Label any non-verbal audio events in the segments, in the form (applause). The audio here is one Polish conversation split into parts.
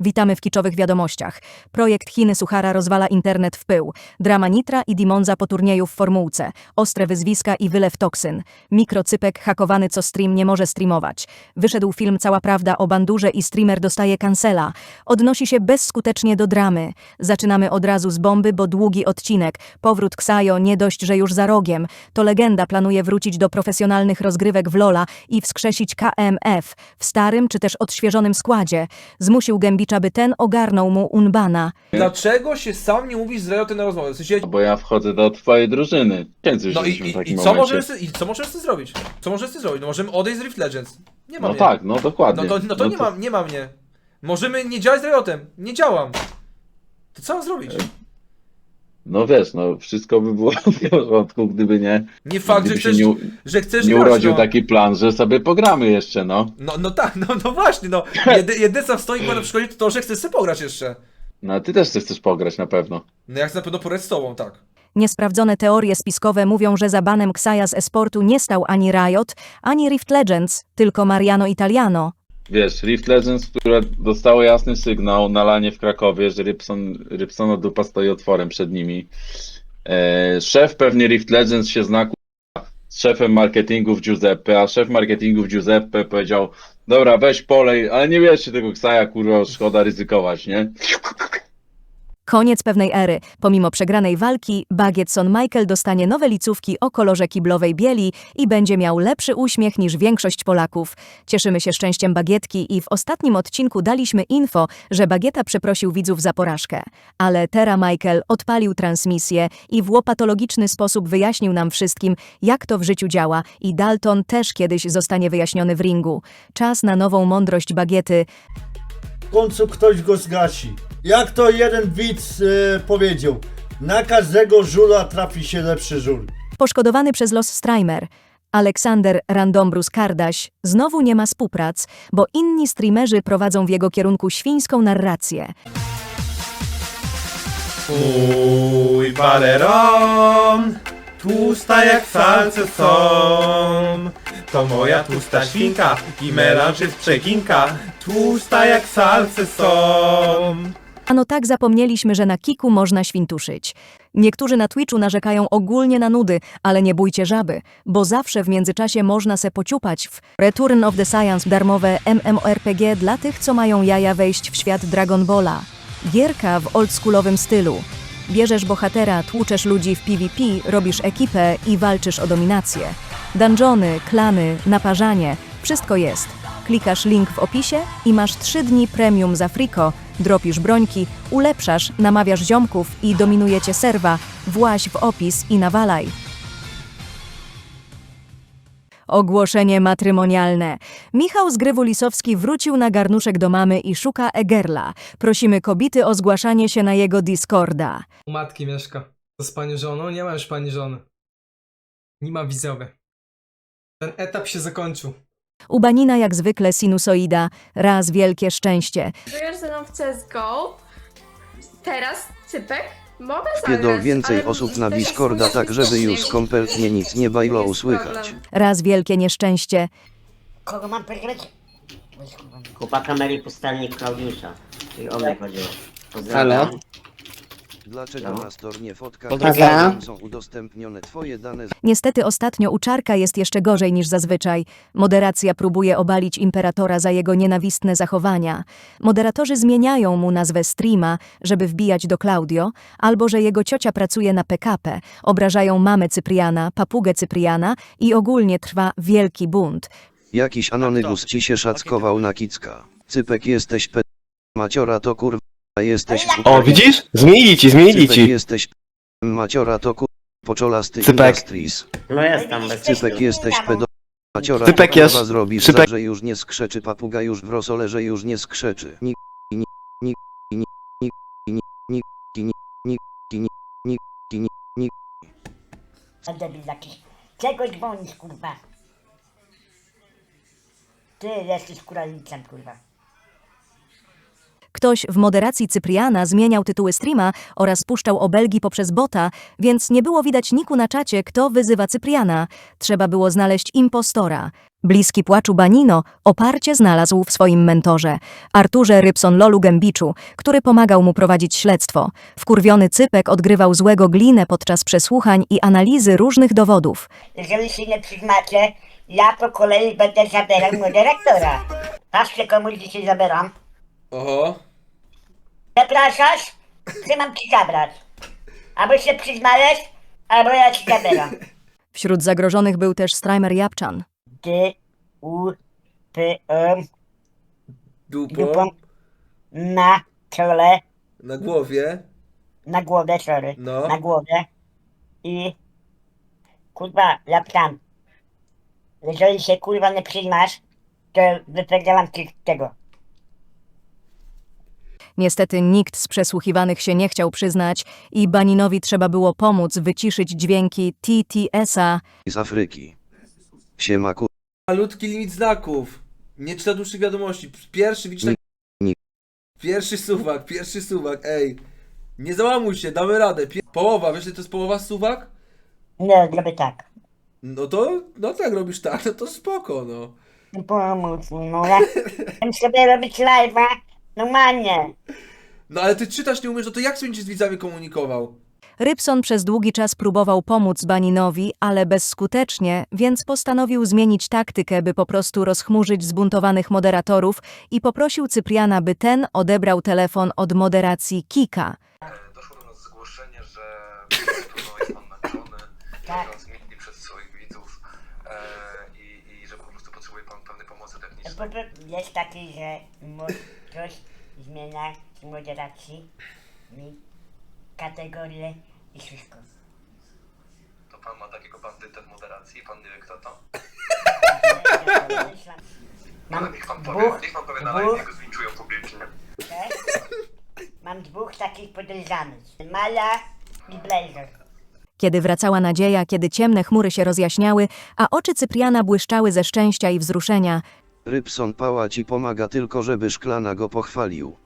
Witamy w kiczowych wiadomościach. Projekt Chiny Suchara rozwala internet w pył. Drama Nitra i Dimonza po turnieju w formułce. Ostre wyzwiska i wylew toksyn. Mikrocypek hakowany co stream nie może streamować. Wyszedł film Cała Prawda o bandurze i streamer dostaje kancela. Odnosi się bezskutecznie do dramy. Zaczynamy od razu z bomby, bo długi odcinek. Powrót Ksajo nie dość, że już za rogiem. To legenda planuje wrócić do profesjonalnych rozgrywek w Lola i wskrzesić KMF w starym czy też odświeżonym składzie. Zmusił Gębicza, by ten ogarnął mu Unbana. Dlaczego się sam nie mówisz z Riotem na rozmowę? W sensie, Bo ja wchodzę do twojej drużyny. Często no i, w i, takim i, co momencie. możemy, z- i co możemy z tym zrobić? Co możemy z tym zrobić? No możemy odejść z Rift Legends. Nie ma No mnie. tak, no dokładnie. No to, no to nie, ma, nie ma mnie. Możemy nie działać z Riotem. Nie działam. To co mam zrobić? No wiesz, no wszystko by było (laughs) w porządku, gdyby nie, Nie fakt, że gdyby się chcesz, nie, u- że chcesz nie grać, urodził no. taki plan, że sobie pogramy jeszcze, no. No, no tak, no, no właśnie, no. Jedy, jedyne co stoi chyba na przeszkodzie to to, że chcesz sobie pograć jeszcze. No a ty też chcesz pograć na pewno. No ja chcę na pewno porać z tobą, tak. Niesprawdzone teorie spiskowe mówią, że za banem Ksaja z esportu nie stał ani Riot, ani Rift Legends, tylko Mariano Italiano. Wiesz, Rift Legends, które dostało jasny sygnał na lanie w Krakowie, że Rybson, Rybsona dupa stoi otworem przed nimi. E, szef pewnie Rift Legends się zna z szefem marketingu w Giuseppe, a szef marketingu w Giuseppe powiedział dobra, weź polej, ale nie wiesz, tego Ksaja, kurwa, szkoda ryzykować, nie? Koniec pewnej ery. Pomimo przegranej walki, Bagietson Michael dostanie nowe licówki o kolorze kiblowej bieli i będzie miał lepszy uśmiech niż większość Polaków. Cieszymy się szczęściem Bagietki i w ostatnim odcinku daliśmy info, że Bagieta przeprosił widzów za porażkę. Ale Tera Michael odpalił transmisję i w łopatologiczny sposób wyjaśnił nam wszystkim, jak to w życiu działa i Dalton też kiedyś zostanie wyjaśniony w ringu. Czas na nową mądrość Bagiety, W końcu ktoś go zgasi. Jak to jeden widz e, powiedział, na każdego żula trafi się lepszy żul. Poszkodowany przez los Strimer, Aleksander Randombrus Kardaś znowu nie ma współprac, bo inni streamerzy prowadzą w jego kierunku świńską narrację. Mój baleron, tłusta jak salce są. To moja tłusta świnka i melanż jest przeginka. Tłusta jak salce są. Ano tak zapomnieliśmy, że na kiku można świntuszyć. Niektórzy na Twitchu narzekają ogólnie na nudy, ale nie bójcie żaby, bo zawsze w międzyczasie można se pociupać w Return of the Science darmowe MMORPG dla tych, co mają jaja wejść w świat Dragon Balla. Gierka w oldschoolowym stylu. Bierzesz bohatera, tłuczesz ludzi w PvP, robisz ekipę i walczysz o dominację. Dungeony, klany, naparzanie, wszystko jest. Klikasz link w opisie i masz 3 dni premium za friko, dropisz brońki, ulepszasz, namawiasz ziomków i dominujecie serwa, właź w opis i nawalaj. Ogłoszenie matrymonialne. Michał z Grywu Lisowski wrócił na garnuszek do mamy i szuka Egerla. Prosimy kobiety o zgłaszanie się na jego Discorda. U matki mieszka. To z pani żoną? Nie ma już pani żony. Nie ma widzowie. Ten etap się zakończył. U Banina jak zwykle sinusoida, raz wielkie szczęście. Żyjesz ze mną w CSGO? Teraz cypek? Mogę zagrać, więcej ale osób na to jest Discorda, tak żeby już kompletnie nic nie bajlo Jest usłychać. problem. Raz wielkie nieszczęście. Kogo mam przegrać? Chłopaka mieli pustelnik Klaudiusza. I o mnie chodziło. Pozdrawiam. Dlaczego No. na stronie fotka są udostępnione twoje dane z Niestety ostatnio u Czarka jest jeszcze gorzej niż zazwyczaj. Moderacja próbuje obalić imperatora za jego nienawistne zachowania. Moderatorzy zmieniają mu nazwę streama, żeby wbijać do Claudio, albo że jego ciocia pracuje na PKP, obrażają mamę Cypriana, papugę Cypriana i ogólnie trwa wielki bunt. Jakiś anonybus ci się szackował na kicka. Cypek jesteś pe... Maciora to kurwa jesteś... O, widzisz? Zmienili ci, zmienili Cypek jesteś p... Maciora to kurwa poczolasty Cypek. Industries. No jest tam bez Cypek jesteś pedo... Maciora Cypek to jest- kurwa zrobisz Cypek- za, że już nie skrzeczy papuga już w rosolerze już nie skrzeczy. Nik... Nik... Nik... Nik... Nik... Nik... Nik... Nik... Nik... Nik... Nik... Nik... Nik... Debil jakiś. Czego dzwonisz, kurwa? Ty jesteś kurwa. Ktoś w moderacji Cypriana zmieniał tytuły streama oraz puszczał obelgi poprzez bota, więc nie było widać niku na czacie, kto wyzywa Cypriana. Trzeba było znaleźć impostora. Bliski płaczu Banino oparcie znalazł w swoim mentorze, Arturze Rybson-Lolu Gębiczu, który pomagał mu prowadzić śledztwo. Wkurwiony Cypek odgrywał złego glinę podczas przesłuchań i analizy różnych dowodów. Jeżeli się nie przyznacie, ja po kolei będę zabierał (laughs) moderatora. Patrzcie komuś dzisiaj zabieram. Oho. Zapraszasz? Czy mam ci zabrać? Albo się przyznajesz, albo ja ci zabieram. Wśród zagrożonych był też Strajmer Japczan. D, U, P, M, dupą Dupą. na czole, Na głowie. na głowę, sorry, No. na głowę i kurwa, laptam. Jeżeli się kurwa nie przyznasz, to wypierdalam ci tego. Niestety nikt z przesłuchiwanych się nie chciał przyznać i Baninowi trzeba było pomóc wyciszyć dźwięki TTS-a, Z Afryki. Siema ku... Malutki limit znaków. Nie czyta dłuższych wiadomości. Pierwszy widzisz tak... Pierwszy suwak, pierwszy suwak, ej. Nie załamuj się, damy radę. Pier... Połowa, wiesz, ile to jest połowa suwak? Nie, zrobię tak. No to, no tak robisz tak, no to spoko, no. No Pomóc mi, no ja (laughs) chcę sobie robić live'a normalnie. No ale ty czytać nie umiesz, no to jak się będziesz z widzami komunikował? Rybson przez długi czas próbował pomóc Baninowi, ale bezskutecznie, więc postanowił zmienić taktykę, by po prostu rozchmurzyć zbuntowanych moderatorów i poprosił Cypriana, by ten odebrał telefon od moderacji Kika. Doszło do nas zgłoszenie, że po prostu no, jest pan nagrany, Tak. mówiąc mi przez swoich widzów e, i, i że po prostu potrzebuje pan pewnej pomocy Po technicznej. Jest taki, że ktoś zmienia z moderacji mi kategorię i wszystko. To pan ma takiego bandytę w moderacji, pan nie wie kto to? (laughs) Mam Ale niech pan powie, dwóch, niech pan powie na dwóch, live, jego zlinczują publicznie. tak? Mam dwóch takich podejrzanych. Maja i Blazer. Kiedy wracała nadzieja, kiedy ciemne chmury się rozjaśniały, a oczy Cypriana błyszczały ze szczęścia i wzruszenia, Rybson Pała ci pomaga tylko żeby Szklana go pochwalił.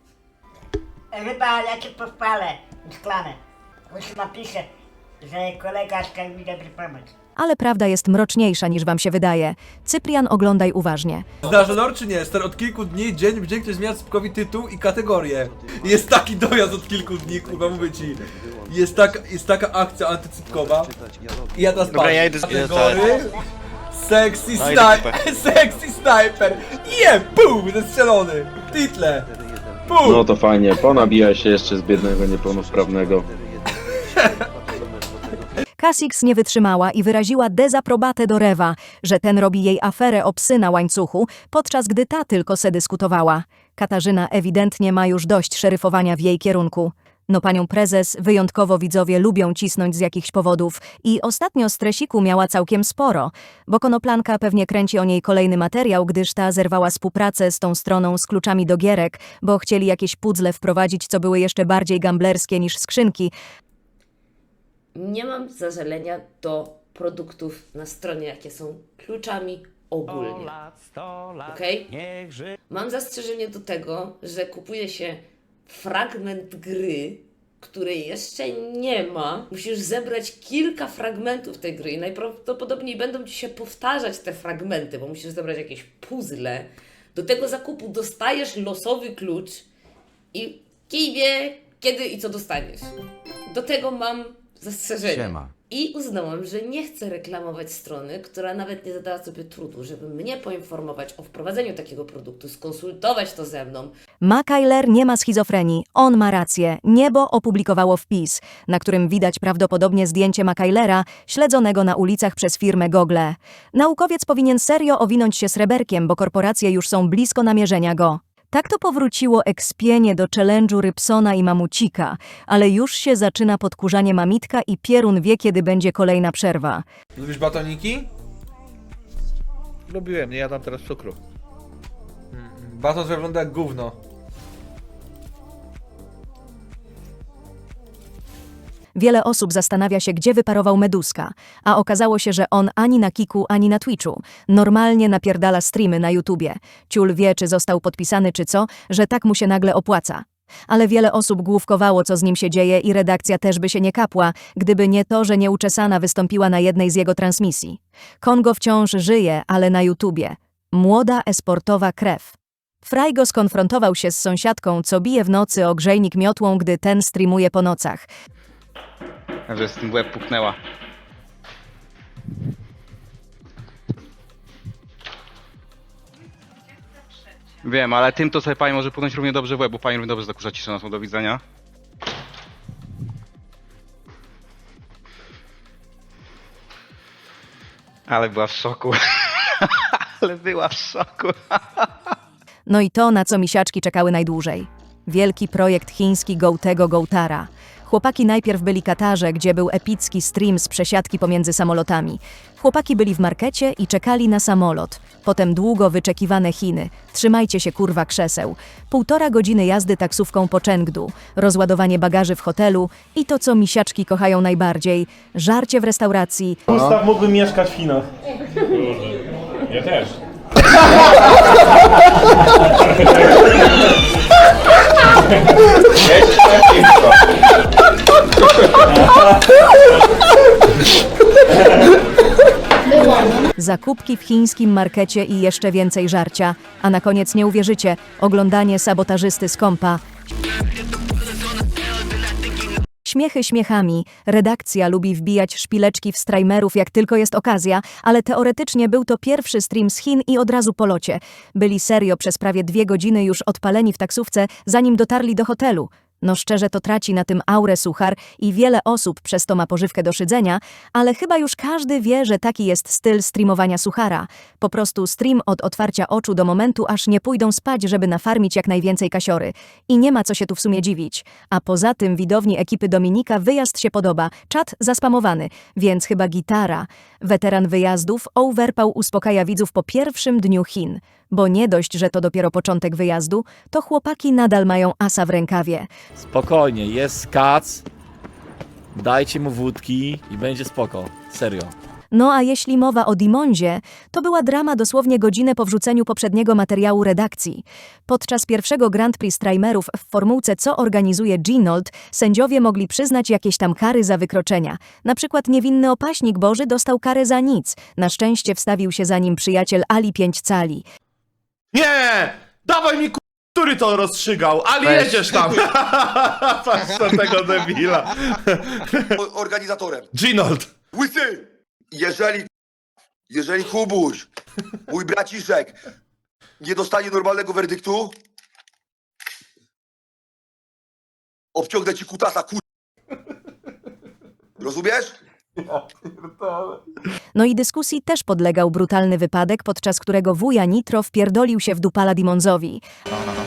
Ryba, ja cię pochwalę. Szklane. Już napiszę, że kolega mi dobry pomóc. ale prawda jest mroczniejsza niż wam się wydaje. Cyprian, oglądaj uważnie. Znasz honor czy nie? Stary, od kilku dni, dzień w dzień ktoś zmienia Cypkowi tytuł i kategorię. Jest taki dojazd od kilku dni, kurwa, mówię ci. Jest, tak, jest taka akcja antycypkowa. I ja teraz Dobra, patrzę. ja idę z- Kategory. (laughs) Sexy sniper. Sexy sniper. Je, bum, zestrzelony. Title. Bum. No to fajnie, ponabija się jeszcze z biednego niepełnosprawnego. Casix nie wytrzymała i wyraziła dezaprobatę do Rewa, że ten robi jej aferę o psy na łańcuchu, podczas gdy ta tylko se dyskutowała. Katarzyna ewidentnie ma już dość szeryfowania w jej kierunku. No panią prezes wyjątkowo widzowie lubią cisnąć z jakichś powodów i ostatnio stresiku miała całkiem sporo, bo Konoplanka pewnie kręci o niej kolejny materiał, gdyż ta zerwała współpracę z tą stroną z kluczami do gierek, bo chcieli jakieś puzzle wprowadzić, co były jeszcze bardziej gamblerskie niż skrzynki, Nie mam zażalenia do produktów na stronie, jakie są kluczami ogólnie. Okej? Mam zastrzeżenie do tego, że kupuje się fragment gry, której jeszcze nie ma. Musisz zebrać kilka fragmentów tej gry i najprawdopodobniej będą ci się powtarzać te fragmenty, bo musisz zebrać jakieś puzzle. Do tego zakupu dostajesz losowy klucz i kij wie, kiedy i co dostaniesz. Do tego mam zastrzeżenie. I uznałam, że nie chcę reklamować strony, która nawet nie zadała sobie trudu, żeby mnie poinformować o wprowadzeniu takiego produktu, skonsultować to ze mną, Makailer nie ma schizofrenii. On ma rację. Niebo opublikowało wpis, na którym widać prawdopodobnie zdjęcie Makailera, śledzonego na ulicach przez firmę Google. Naukowiec powinien serio owinąć się sreberkiem, bo korporacje już są blisko namierzenia go. Tak to powróciło ekspienie do challenge'u Rybsona i Mamucika, ale już się zaczyna podkurzanie Mamitka i Pierun wie, kiedy będzie kolejna przerwa. Lubisz batoniki? Lubiłem, nie jadam teraz cukru. Baton wygląda jak gówno. Wiele osób zastanawia się, gdzie wyparował Meduska, a okazało się, że on ani na Kiku, ani na Twitchu. Normalnie napierdala streamy na YouTubie. Ciul wie, czy został podpisany, czy co, że tak mu się nagle opłaca. Ale wiele osób główkowało, co z nim się dzieje i redakcja też by się nie kapła, gdyby nie to, że nieuczesana wystąpiła na jednej z jego transmisji. Kongo wciąż żyje, ale na YouTubie. Młoda esportowa krew. Frajgo skonfrontował się z sąsiadką, co bije w nocy o grzejnik miotłą, gdy ten streamuje po nocach. Że z tym łeb puknęła. Wiem, ale tym to sobie pani może puknąć równie dobrze w łeb, bo pani równie dobrze zakurza ciszę naszą do widzenia. Ale była w szoku. (laughs) ale była w szoku. No i to, na co misiaczki czekały najdłużej. Wielki projekt chiński Gołtego Gołtara. Chłopaki najpierw byli Katarze, gdzie był epicki stream z przesiadki pomiędzy samolotami. Chłopaki byli w markecie i czekali na samolot. Potem długo wyczekiwane Chiny. Trzymajcie się kurwa krzeseł. Półtora godziny jazdy taksówką po Chengdu. Rozładowanie bagaży w hotelu i to, co misiaczki kochają najbardziej. Żarcie w restauracji, Gustaw mógłby mieszkać w Chinach. Ja też. (laughs) zakupki w chińskim markecie i jeszcze więcej żarcia. A na koniec nie uwierzycie, oglądanie sabotażysty z kompa. Śmiechy śmiechami. Redakcja lubi wbijać szpileczki w streamerów jak tylko jest okazja, ale teoretycznie był to pierwszy stream z Chin i od razu po locie. Byli serio przez prawie dwie godziny już odpaleni w taksówce, zanim dotarli do hotelu. No szczerze to traci na tym aurę suchar i wiele osób przez to ma pożywkę do szydzenia, ale chyba już każdy wie, że taki jest styl streamowania suchara. Po prostu stream od otwarcia oczu do momentu, aż nie pójdą spać, żeby nafarmić jak najwięcej kasiory. I nie ma co się tu w sumie dziwić. A poza tym widowni ekipy Dominika wyjazd się podoba, czat zaspamowany, więc chyba gitara. Weteran wyjazdów Overpał uspokaja widzów po pierwszym dniu Chin. Bo nie dość, że to dopiero początek wyjazdu, to chłopaki nadal mają asa w rękawie. Spokojnie, jest kac. Dajcie mu wódki i będzie spoko. Serio. No a jeśli mowa o Dimonzie, to była drama dosłownie godzinę po wrzuceniu poprzedniego materiału redakcji. Podczas pierwszego Grand Prix Strajmerów w formułce Co organizuje Ginold, sędziowie mogli przyznać jakieś tam kary za wykroczenia. Na przykład niewinny opaśnik Boży dostał karę za nic. Na szczęście wstawił się za nim przyjaciel Ali Pięć Cali. Nie! Dawaj mi ku... który to rozstrzygał, ale Weź. jedziesz tam! (laughs) Patrz na tego debila. Organizatorem. Ginold! Łysy! Jeżeli, jeżeli Kubuś, mój braciszek, nie dostanie normalnego werdyktu, obciągnę ci kutasa, kur... Rozumiesz? No i dyskusji też podlegał brutalny wypadek, podczas którego wuja Nitro wpierdolił się w dupala Dimonzowi. No, no, no.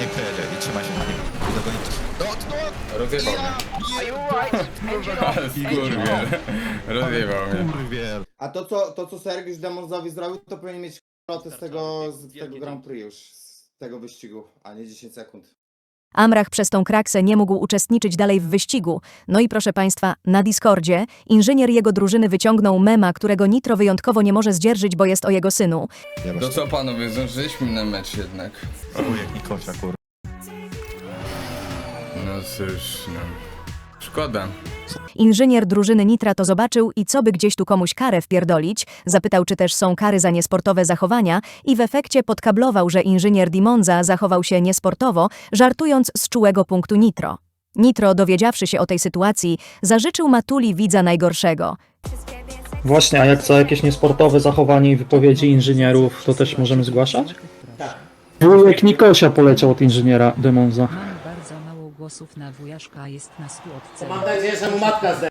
Niech przejedzie i trzyma się na nim. Rozjebał mnie. A to co, to, co Sergiusz Demonzowi zrobił, to powinien mieć loty z tego, z tego Grand Prix już, z tego wyścigu, a nie 10 sekund. Amrach przez tą kraksę nie mógł uczestniczyć dalej w wyścigu. No i proszę Państwa, na Discordzie inżynier jego drużyny wyciągnął mema, którego Nitro wyjątkowo nie może zdzierżyć, bo jest o jego synu. To co panowie, zdążyliśmy na mecz jednak. Ujek Nikosia, kur... No cóż, no. Szkoda. Inżynier drużyny Nitra to zobaczył i co by gdzieś tu komuś karę wpierdolić, zapytał czy też są kary za niesportowe zachowania i w efekcie podkablował, że inżynier Dimonza zachował się niesportowo, żartując z czułego punktu Nitro. Nitro, dowiedziawszy się o tej sytuacji, zażyczył Matuli widza najgorszego. Właśnie, a jak za jakieś niesportowe zachowanie i wypowiedzi inżynierów, to też możemy zgłaszać? Tak. Wujek Nikosia poleciał od inżyniera Demonza. Głosów na wujaszka jest na słodce. Mam nadzieję, że mu matka zde...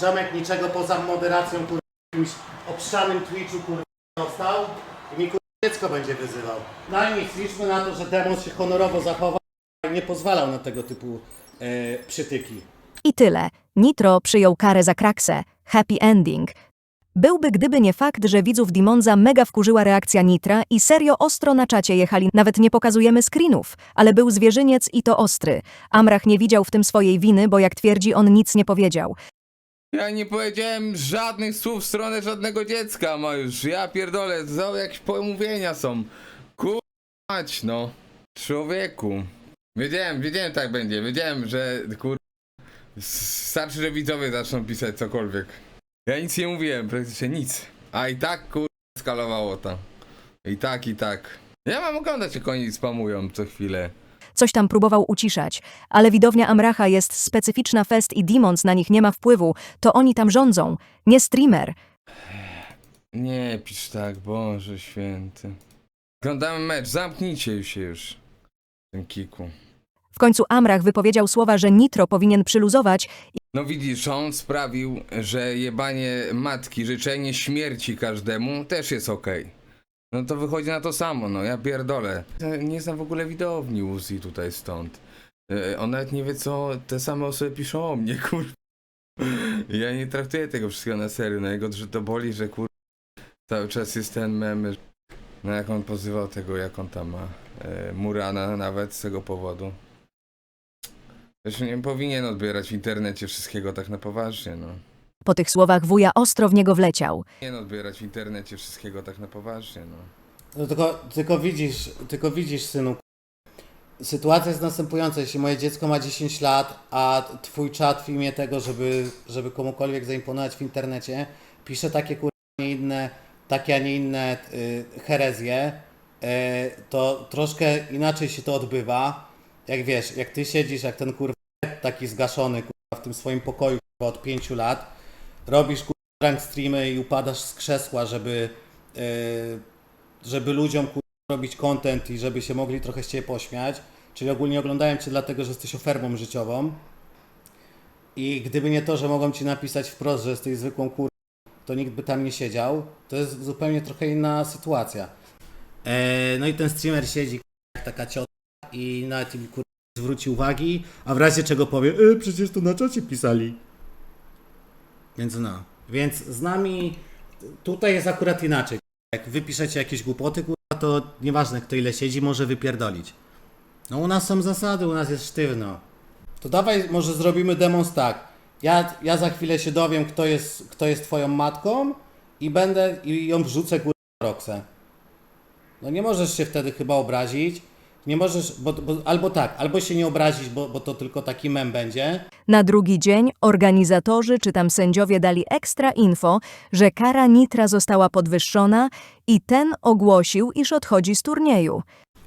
Ziomek niczego poza moderacją, kur... jakimś obszanym Twitchu, kur... dostał i mi kur... dziecko będzie wyzywał. No i nic, liczmy na to, że Demon się honorowo zachował i nie pozwalał na tego typu e, przytyki. I tyle. Nitro przyjął karę za kraksę. Happy ending. Byłby gdyby nie fakt, że widzów Dimonza mega wkurzyła reakcja Nitra i serio ostro na czacie jechali. Nawet nie pokazujemy screenów, ale był zwierzyniec i to ostry. Amrach nie widział w tym swojej winy, bo jak twierdzi, on nic nie powiedział. Ja nie powiedziałem żadnych słów w stronę żadnego dziecka, ma już. Ja pierdolę, to jakieś pomówienia są. Kurwać, no. Człowieku. Wiedziałem, wiedziałem tak będzie. Wiedziałem, że kur... Starczy, że widzowie zaczną pisać cokolwiek. Ja nic nie mówiłem, praktycznie nic. A i tak kur... skalowało to. I tak, i tak. Ja mam oglądać, jak oni spamują co chwilę. Coś tam próbował uciszać, ale widownia Amracha jest specyficzna fest i Demons na nich nie ma wpływu, to oni tam rządzą, nie streamer. Nie pisz tak, Boże święty. Oglądamy mecz, zamknijcie się już. W tym kiku. W końcu Amrach wypowiedział słowa, że Nitro powinien przyluzować No widzisz, on sprawił, że jebanie matki, życzenie śmierci każdemu też jest okej. No to wychodzi na to samo, no ja pierdolę. Nie znam w ogóle widowni Uzi tutaj stąd. E, On nawet nie wie co te same osoby piszą o mnie, (laughs) kur... Ja nie traktuję tego wszystkiego na serio, no jego że to boli, że kur... Cały czas jest ten mem, że- no jak on pozywał tego, jak on tam ma, e, Murana nawet z tego powodu. Też nie powinien odbierać w internecie wszystkiego tak na poważnie, no. Po tych słowach wuja ostro w niego wleciał. Nie odbierać w internecie wszystkiego tak na poważnie, no. No tylko, tylko widzisz, tylko widzisz, synu. Sytuacja jest następująca. Jeśli moje dziecko ma 10 lat, a twój czat w imię tego, żeby, żeby komukolwiek zaimponować w internecie, pisze takie kur... nie inne, takie, a nie inne y, herezje, y, to troszkę inaczej się to odbywa. Jak wiesz, jak ty siedzisz, jak ten kur... taki zgaszony kur... w tym swoim pokoju kur... od 5 lat, robisz kur... rank streamy i upadasz z krzesła, żeby y, żeby ludziom kur... robić content i żeby się mogli trochę z Ciebie pośmiać. Czyli ogólnie oglądają Cię dlatego, że jesteś ofermą życiową. I gdyby nie to, że mogą Ci napisać wprost, że jesteś zwykłą kur... to nikt by tam nie siedział. To jest zupełnie trochę inna sytuacja. no i ten streamer siedzi jak taka ciota i nawet im kur... zwróci uwagi, a w razie czego powie, e, przecież to na czacie pisali. Więc no. Więc z nami tutaj jest akurat inaczej. Jak wy piszecie jakieś głupoty, to nieważne kto ile siedzi, może wypierdolić. No u nas są zasady, u nas jest sztywno. To dawaj, może zrobimy demons tak. Ja, ja za chwilę się dowiem, kto jest, kto jest twoją matką i będę, i ją wrzucę kurwa Roxę. No nie możesz się wtedy chyba obrazić. Nie możesz, bo, bo, albo tak, albo się nie obrazić, bo, bo to tylko taki mem będzie. Na drugi dzień organizatorzy czy tam sędziowie dali ekstra info, że kara Nitra została podwyższona i ten ogłosił, iż odchodzi z turnieju.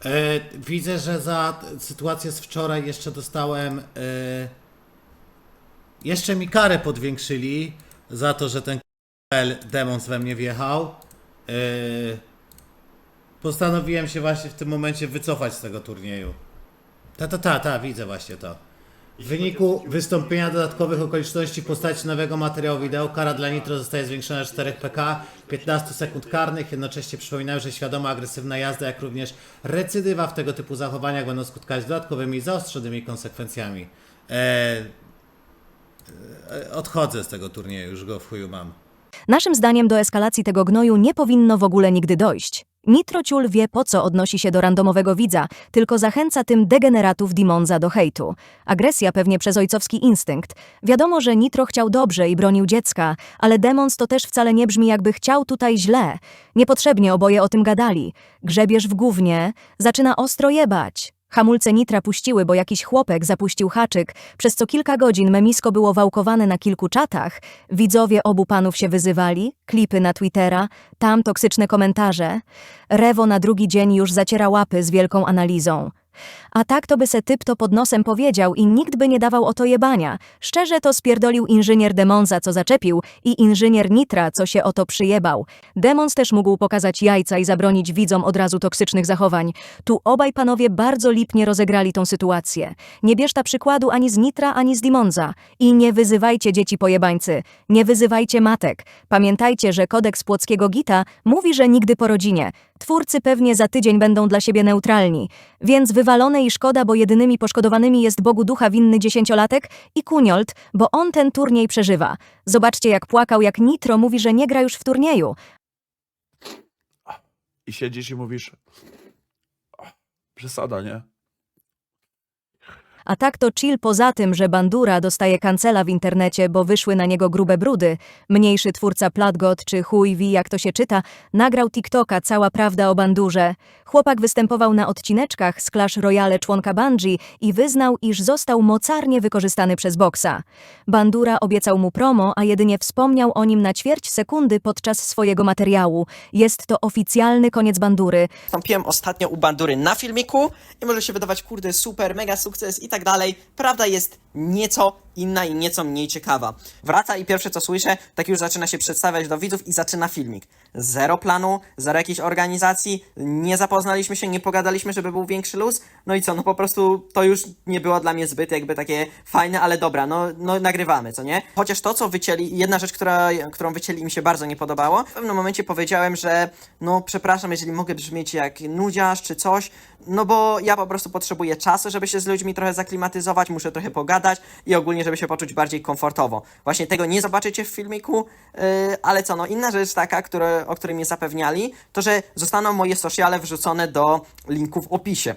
E, widzę, że za sytuację z wczoraj jeszcze dostałem. E, jeszcze mi karę podwiększyli za to, że ten L demons we mnie wjechał. E, postanowiłem się właśnie w tym momencie wycofać z tego turnieju. Ta, ta, ta, ta, widzę właśnie to. W wyniku wystąpienia dodatkowych okoliczności w postaci nowego materiału wideo kara dla Nitro zostaje zwiększona do 4 pk, 15 sekund karnych. Jednocześnie przypominają, że świadoma agresywna jazda, jak również recydywa w tego typu zachowaniach będą skutkować dodatkowymi zaostrzonymi konsekwencjami. Eee, odchodzę z tego turnieju, już go w chuju mam. Naszym zdaniem do eskalacji tego gnoju nie powinno w ogóle nigdy dojść. Nitrociul wie po co odnosi się do randomowego widza, tylko zachęca tym degeneratów Dimonza do hejtu. Agresja pewnie przez ojcowski instynkt. Wiadomo, że Nitro chciał dobrze i bronił dziecka, ale Demons to też wcale nie brzmi jakby chciał tutaj źle. Niepotrzebnie oboje o tym gadali. Grzebiesz w gównie, zaczyna ostro jebać. Hamulce Nitra puściły, bo jakiś chłopek zapuścił haczyk, przez co kilka godzin memisko było wałkowane na kilku czatach. Widzowie obu panów się wyzywali, klipy na Twittera, tam toksyczne komentarze. Rewo na drugi dzień już zaciera łapy z wielką analizą. A tak to by se typ to pod nosem powiedział i nikt by nie dawał o to jebania. Szczerze to spierdolił inżynier Demonza, co zaczepił, i inżynier Nitra, co się o to przyjebał. Demons też mógł pokazać jajca i zabronić widzom od razu toksycznych zachowań. Tu obaj panowie bardzo lipnie rozegrali tą sytuację. Nie bierzta przykładu ani z Nitra, ani z Demonza. I nie wyzywajcie dzieci pojebańcy. Nie wyzywajcie matek. Pamiętajcie, że kodeks płockiego Gita mówi, że nigdy po rodzinie. Twórcy pewnie za tydzień będą dla siebie neutralni. Więc wywalone i szkoda, bo jedynymi poszkodowanymi jest Bogu Ducha winny dziesięciolatek i Kuniold, bo on ten turniej przeżywa. Zobaczcie jak płakał, jak Nitro mówi, że nie gra już w turnieju. I siedzisz i mówisz... Przesada, nie? A tak to chill poza tym, że Bandura dostaje kancela w internecie, bo wyszły na niego grube brudy. Mniejszy twórca Platgot czy chuj wie jak to się czyta, nagrał TikToka Cała prawda o Bandurze. Chłopak występował na odcineczkach z Clash Royale członka Bungie i wyznał, iż został mocarnie wykorzystany przez boksa. Bandura obiecał mu promo, a jedynie wspomniał o nim na ćwierć sekundy podczas swojego materiału. Jest to oficjalny koniec Bandury. Wystąpiłem ostatnio u Bandury na filmiku i może się wydawać, kurde, super, mega sukces i tak dalej. Prawda jest nieco inna i nieco mniej ciekawa. Wraca i pierwsze co słyszę, tak już zaczyna się przedstawiać do widzów i zaczyna filmik. Zero planu, zero jakiejś organizacji, nie zapoznaliśmy się, nie pogadaliśmy, żeby był większy luz. No i co, no po prostu to już nie było dla mnie zbyt jakby takie fajne, ale dobra, no, no nagrywamy, co nie? Chociaż to, co wycięli, jedna rzecz, która, którą wycięli mi się bardzo nie podobało, w pewnym momencie powiedziałem, że no przepraszam, jeżeli mogę brzmieć jak nudziarz czy coś, no bo ja po prostu potrzebuję czasu, żeby się z ludźmi trochę zaklimatyzować, muszę trochę pogadać i ogólnie, żeby się poczuć bardziej komfortowo. Właśnie tego nie zobaczycie w filmiku, yy, ale co, no inna rzecz taka, które, o której mnie zapewniali, to że zostaną moje sociale wrzucone do linku w opisie.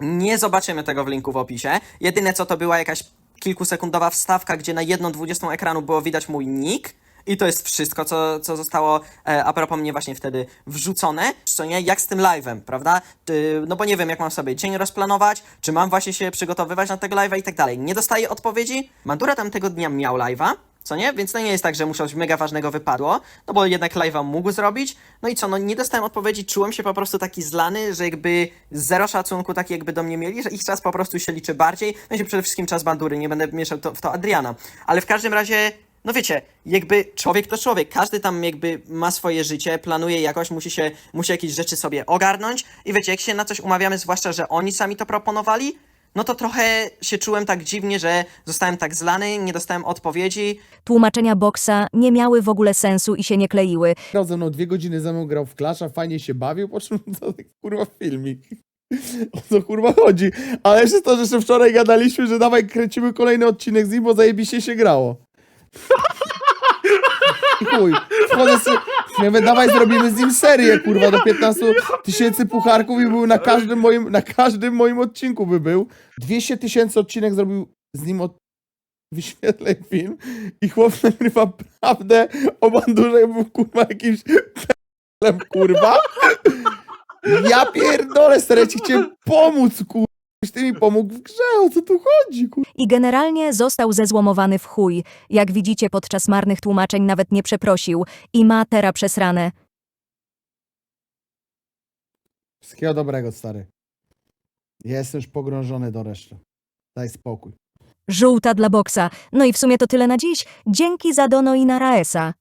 Nie zobaczymy tego w linku w opisie. Jedyne co to była jakaś kilkusekundowa wstawka, gdzie na jedną dwudziestą ekranu było widać mój nick. I to jest wszystko, co, co zostało e, a propos mnie właśnie wtedy wrzucone. Co nie? Jak z tym live'em, prawda? Ty, no bo nie wiem, jak mam sobie dzień rozplanować, czy mam właśnie się przygotowywać na tego live'a i tak dalej. Nie dostaję odpowiedzi. Mandura tamtego dnia miał live'a, co nie? Więc to nie jest tak, że mu coś mega ważnego wypadło, no bo jednak live'a mógł zrobić. No i co, no nie dostałem odpowiedzi, czułem się po prostu taki zlany, że jakby zero szacunku taki jakby do mnie mieli, że ich czas po prostu się liczy bardziej. No i przede wszystkim czas bandury, nie będę mieszał to, w to Adriana. Ale w każdym razie no wiecie, jakby człowiek to człowiek, każdy tam jakby ma swoje życie, planuje jakoś, musi się, musi jakieś rzeczy sobie ogarnąć i wiecie, jak się na coś umawiamy, zwłaszcza, że oni sami to proponowali, no to trochę się czułem tak dziwnie, że zostałem tak zlany, nie dostałem odpowiedzi. Tłumaczenia boksa nie miały w ogóle sensu i się nie kleiły. Grał ze mną dwie godziny ze mną, grał w Clasha, fajnie się bawił, po czym (laughs) to kurwa filmik. O co kurwa chodzi? Ale jeszcze to, że jeszcze wczoraj gadaliśmy, że dawaj kręcimy kolejny odcinek z nim, bo zajebiście się grało. I (laughs) chuj, wchodzę sobie, ja mówię, dawaj zrobimy z nim serię, kurwa, do 15 tysięcy pucharków i był na każdym moim, na każdym moim odcinku by był. 200 tysięcy odcinek zrobił z nim od wyświetleń film i chłop nagrywa prawdę o bandurze, jak był kurwa jakimś p***lem, kurwa. Ja pierdolę, stary, ja ci chciałem pomóc, kurwa. Ty mi pomógł w grze, o co tu chodzi, kurwa. I generalnie został zezłomowany w chuj. Jak widzicie, podczas marnych tłumaczeń nawet nie przeprosił i ma tera przesrane. Wszystkiego dobrego, stary. Ja jestem już pogrążony do reszty. Daj spokój. Żółta dla boksa. No i w sumie to tyle na dziś. Dzięki za Dono i na Raesa.